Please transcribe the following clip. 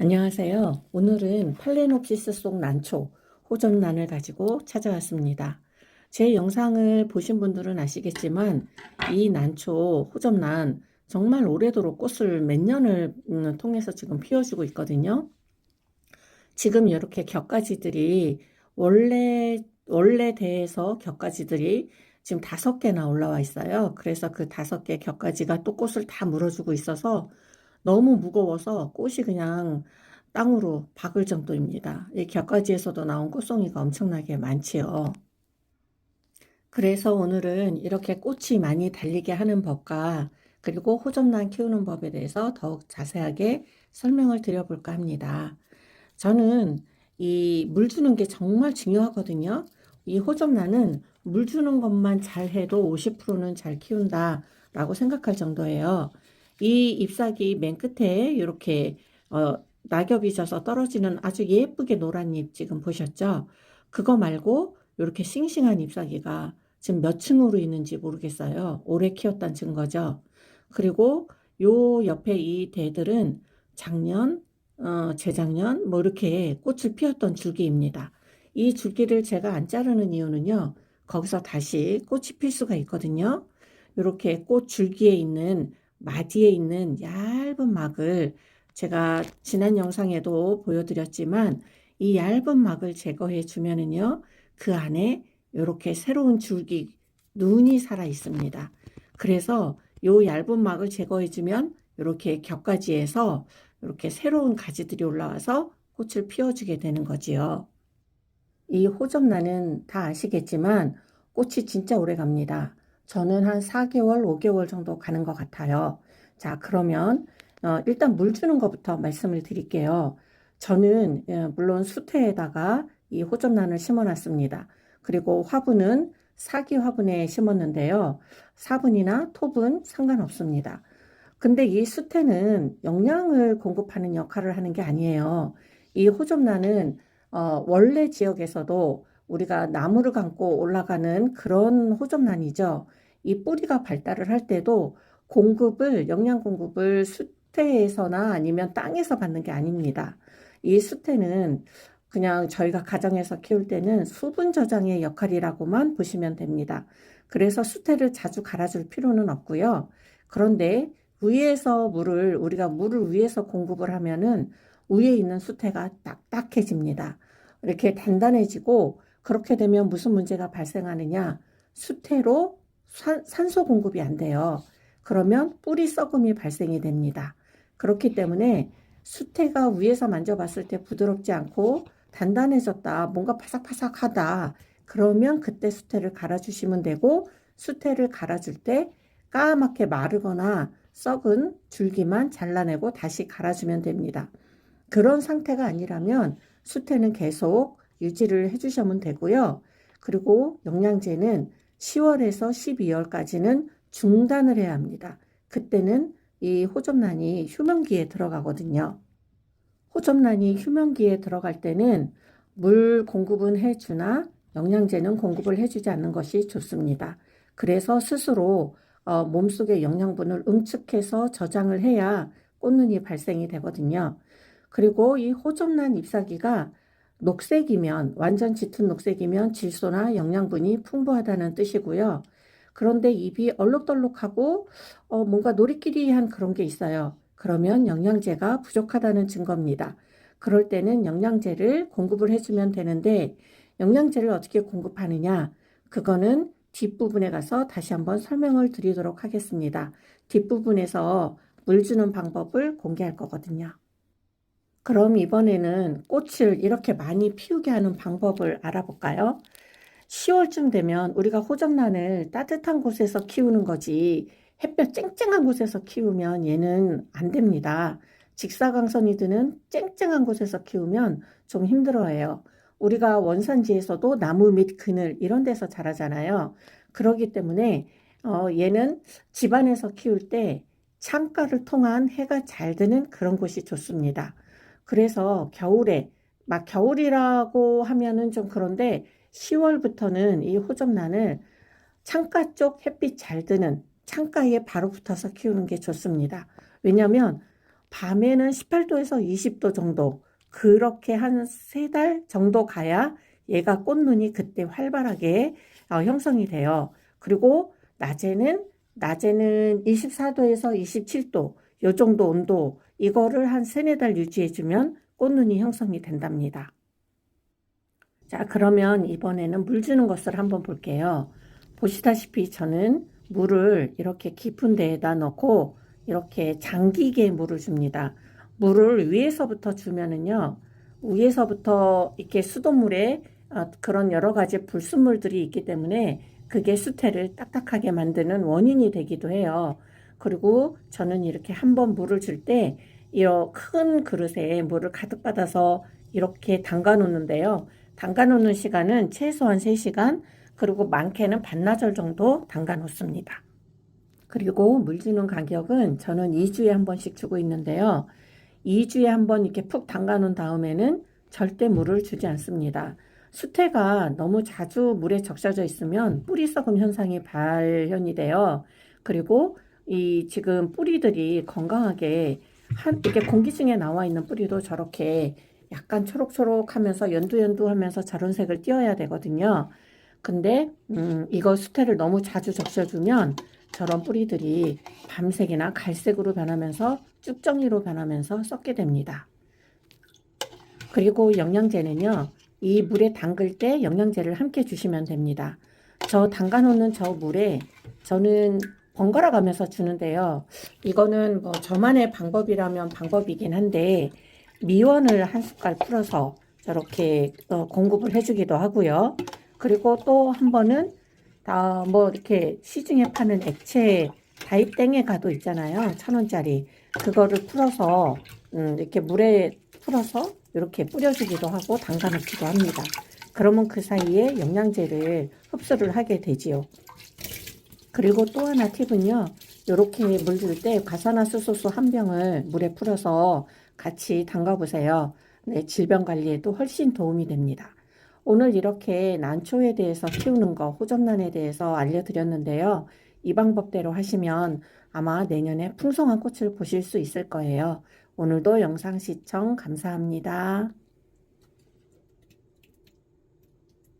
안녕하세요. 오늘은 팔레놉시스 속 난초, 호접란을 가지고 찾아왔습니다. 제 영상을 보신 분들은 아시겠지만 이 난초, 호접란 정말 오래도록 꽃을 몇 년을 음, 통해서 지금 피워주고 있거든요. 지금 이렇게 격가지들이 원래 원래 대에서 격가지들이 지금 다섯 개나 올라와 있어요. 그래서 그 다섯 개 격가지가 또 꽃을 다 물어주고 있어서 너무 무거워서 꽃이 그냥 땅으로 박을 정도입니다. 이 격가지에서도 나온 꽃송이가 엄청나게 많지요. 그래서 오늘은 이렇게 꽃이 많이 달리게 하는 법과 그리고 호접란 키우는 법에 대해서 더욱 자세하게 설명을 드려볼까 합니다. 저는 이 물 주는 게 정말 중요하거든요. 이 호접란은 물 주는 것만 잘 해도 50%는 잘 키운다라고 생각할 정도예요. 이 잎사귀 맨 끝에 이렇게 어, 낙엽이 져서 떨어지는 아주 예쁘게 노란 잎 지금 보셨죠? 그거 말고 이렇게 싱싱한 잎사귀가 지금 몇 층으로 있는지 모르겠어요. 오래 키웠다는 증거죠. 그리고 요 옆에 이 대들은 작년, 어, 재작년 뭐 이렇게 꽃을 피웠던 줄기입니다. 이 줄기를 제가 안 자르는 이유는요. 거기서 다시 꽃이 필 수가 있거든요. 이렇게 꽃 줄기에 있는 마디에 있는 얇은 막을 제가 지난 영상에도 보여드렸지만 이 얇은 막을 제거해 주면은요. 그 안에 이렇게 새로운 줄기 눈이 살아 있습니다. 그래서 요 얇은 막을 제거해 주면 이렇게 격가지에서 이렇게 새로운 가지들이 올라와서 꽃을 피워주게 되는 거지요. 이 호접란은 다 아시겠지만 꽃이 진짜 오래 갑니다. 저는 한 4개월, 5개월 정도 가는 것 같아요. 자, 그러면 어, 일단 물 주는 것부터 말씀을 드릴게요. 저는 예, 물론 수태에다가 이 호접란을 심어놨습니다. 그리고 화분은 사기 화분에 심었는데요. 사분이나 톱은 상관없습니다. 근데 이 수태는 영양을 공급하는 역할을 하는 게 아니에요. 이 호접란은 어, 원래 지역에서도 우리가 나무를 감고 올라가는 그런 호접란이죠. 이 뿌리가 발달을 할 때도 공급을 영양 공급을 수태에서나 아니면 땅에서 받는 게 아닙니다. 이 수태는 그냥 저희가 가정에서 키울 때는 수분 저장의 역할이라고만 보시면 됩니다. 그래서 수태를 자주 갈아줄 필요는 없고요. 그런데 위에서 물을 우리가 물을 위에서 공급을 하면은 위에 있는 수태가 딱딱해집니다. 이렇게 단단해지고 그렇게 되면 무슨 문제가 발생하느냐? 수태로 산, 산소 공급이 안 돼요. 그러면 뿌리 썩음이 발생이 됩니다. 그렇기 때문에 수태가 위에서 만져봤을 때 부드럽지 않고 단단해졌다, 뭔가 바삭바삭하다. 그러면 그때 수태를 갈아주시면 되고 수태를 갈아줄 때 까맣게 마르거나 썩은 줄기만 잘라내고 다시 갈아주면 됩니다. 그런 상태가 아니라면 수태는 계속 유지를 해주시면 되고요. 그리고 영양제는 10월에서 12월까지는 중단을 해야 합니다. 그때는 이 호접란이 휴면기에 들어가거든요. 호접란이 휴면기에 들어갈 때는 물 공급은 해주나 영양제는 공급을 해주지 않는 것이 좋습니다. 그래서 스스로 어, 몸속의 영양분을 응축해서 저장을 해야 꽃눈이 발생이 되거든요. 그리고 이 호접란 잎사귀가 녹색이면 완전 짙은 녹색이면 질소나 영양분이 풍부하다는 뜻이고요. 그런데 잎이 얼룩덜룩하고 어, 뭔가 노리끼리한 그런 게 있어요. 그러면 영양제가 부족하다는 증거입니다. 그럴 때는 영양제를 공급을 해주면 되는데 영양제를 어떻게 공급하느냐? 그거는 뒷부분에 가서 다시 한번 설명을 드리도록 하겠습니다. 뒷부분에서 물 주는 방법을 공개할 거거든요. 그럼 이번에는 꽃을 이렇게 많이 피우게 하는 방법을 알아볼까요? 10월쯤 되면 우리가 호접란을 따뜻한 곳에서 키우는 거지 햇볕 쨍쨍한 곳에서 키우면 얘는 안 됩니다. 직사광선이 드는 쨍쨍한 곳에서 키우면 좀 힘들어해요. 우리가 원산지에서도 나무 및 그늘 이런 데서 자라잖아요. 그러기 때문에 어, 얘는 집안에서 키울 때 창가를 통한 해가 잘 드는 그런 곳이 좋습니다. 그래서 겨울에 막 겨울이라고 하면은 좀 그런데 10월부터는 이 호접란을 창가 쪽 햇빛 잘 드는 창가에 바로 붙어서 키우는 게 좋습니다. 왜냐하면 밤에는 18도에서 20도 정도 그렇게 한 세 달 정도 가야 얘가 꽃눈이 그때 활발하게 어, 형성이 돼요. 그리고 낮에는 낮에는 24도에서 27도 요 정도 온도 이거를 한 세네 달 유지해 주면 꽃눈이 형성이 된답니다. 자, 그러면 이번에는 물 주는 것을 한번 볼게요. 보시다시피 저는 물을 이렇게 깊은 데에다 넣고 이렇게 잠기게 물을 줍니다. 물을 위에서부터 주면은요, 위에서부터 이렇게 수돗물에 어, 그런 여러 가지 불순물들이 있기 때문에 그게 수태를 딱딱하게 만드는 원인이 되기도 해요. 그리고 저는 이렇게 한번 물을 줄 때, 이큰 그릇에 물을 가득 받아서 이렇게 담가 놓는데요. 담가 놓는 시간은 최소한 3시간, 그리고 많게는 반나절 정도 담가 놓습니다. 그리고 물 주는 가격은 저는 2주에 한 번씩 주고 있는데요. 2주에 한 번 이렇게 푹 담가 놓은 다음에는 절대 물을 주지 않습니다. 수태가 너무 자주 물에 적셔져 있으면 뿌리 썩음 현상이 발현이 돼요. 그리고 이 지금 뿌리들이 건강하게 한 이렇게 공기 중에 나와 있는 뿌리도 저렇게 약간 초록초록 하면서 연두연두 하면서 저런 색을 띄어야 되거든요. 근데 음, 이거 수태를 너무 자주 적셔주면 저런 뿌리들이 밤색이나 갈색으로 변하면서 쭉정이로 변하면서 썩게 됩니다. 그리고 영양제는요. 이 물에 담글 때 영양제를 함께 주시면 됩니다. 저 담가 놓는 저 물에 저는 번갈아 가면서 주는데요. 이거는 뭐 저만의 방법이라면 방법이긴 한데 미원을 한 숟갈 풀어서 저렇게 어, 공급을 해주기도 하고요. 그리고 또 한 번은 아, 뭐 이렇게 시중에 파는 액체 다이땡에 가도 있잖아요. 천 원짜리 그거를 풀어서 음, 이렇게 물에 풀어서 이렇게 뿌려주기도 하고 담가 놓기도 합니다. 그러면 그 사이에 영양제를 흡수를 하게 되지요. 그리고 또 하나 팁은요. 이렇게 물 줄 때 과산화수소수 한 병을 물에 풀어서 같이 담가 보세요. 네, 질병 관리에도 훨씬 도움이 됩니다. 오늘 이렇게 난초에 대해서 키우는 거, 호접란에 대해서 알려드렸는데요. 이 방법대로 하시면 아마 내년에 풍성한 꽃을 보실 수 있을 거예요. 오늘도 영상 시청 감사합니다.